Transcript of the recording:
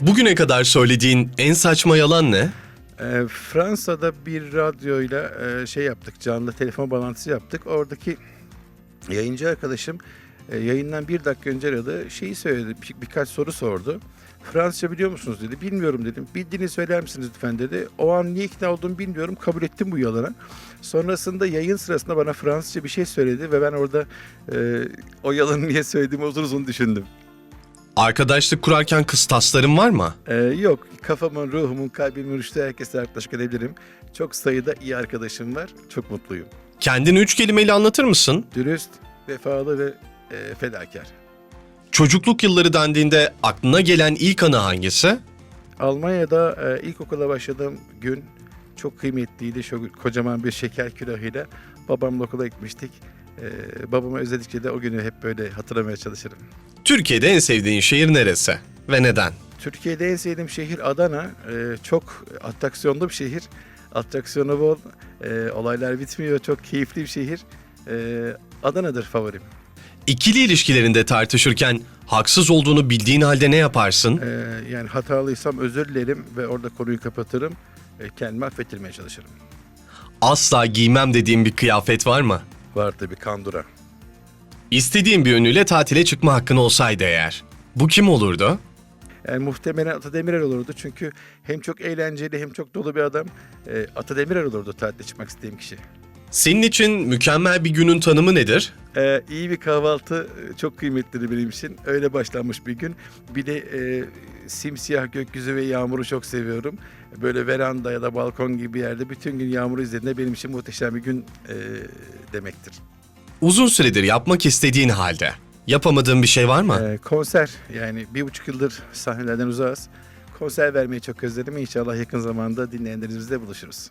Bugüne kadar söylediğin en saçma yalan ne? Ee, Fransa'da bir radyoyla e, şey yaptık, canlı telefon bağlantısı yaptık. Oradaki yayıncı arkadaşım e, yayından bir dakika önce aradı. Şeyi söyledi, bir- birkaç soru sordu. Fransızca biliyor musunuz dedi. Bilmiyorum dedim. Bildiğini söyler misiniz lütfen dedi. O an niye ikna olduğumu bilmiyorum. Kabul ettim bu yalana. Sonrasında yayın sırasında bana Fransızca bir şey söyledi ve ben orada e, o yalanı niye söylediğimi uzun uzun düşündüm. Arkadaşlık kurarken kıstasların var mı? Ee, yok kafamın, ruhumun, kalbimin rüştü herkese arkadaşlık edebilirim. Çok sayıda iyi arkadaşım var. Çok mutluyum. Kendini üç kelimeyle anlatır mısın? Dürüst, vefalı ve e, fedakar. Çocukluk yılları dendiğinde aklına gelen ilk anı hangisi? Almanya'da e, ilkokula başladığım gün çok kıymetliydi. Şu kocaman bir şeker külahıyla babamla okula gitmiştik. E, babamı özledikçe de o günü hep böyle hatırlamaya çalışırım. Türkiye'de en sevdiğin şehir neresi? Ve neden? Türkiye'de en sevdiğim şehir Adana. Ee, çok atraksiyonlu bir şehir. Atraksiyonu bol. Ee, olaylar bitmiyor. Çok keyifli bir şehir. Ee, Adana'dır favorim. İkili ilişkilerinde tartışırken haksız olduğunu bildiğin halde ne yaparsın? Ee, yani hatalıysam özür dilerim ve orada konuyu kapatırım. Ee, kendimi affettirmeye çalışırım. Asla giymem dediğin bir kıyafet var mı? Var tabii kandura. İstediğin bir ünlüyle tatile çıkma hakkın olsaydı eğer. Bu kim olurdu? Yani muhtemelen Ata Demirer olurdu. Çünkü hem çok eğlenceli hem çok dolu bir adam. Ee, Ata Demirer olurdu tatile çıkmak istediğim kişi. Senin için mükemmel bir günün tanımı nedir? Ee, iyi bir kahvaltı e, çok kıymetlidir benim için. Öyle başlanmış bir gün. Bir de e, simsiyah gökyüzü ve yağmuru çok seviyorum. Böyle veranda ya da balkon gibi bir yerde bütün gün yağmuru izlediğinde benim için muhteşem bir gün e, demektir. Uzun süredir yapmak istediğin halde yapamadığın bir şey var mı? Ee, konser yani bir buçuk yıldır sahnelerden uzağız. Konser vermeyi çok özledim. İnşallah yakın zamanda dinleyenlerimizle buluşuruz.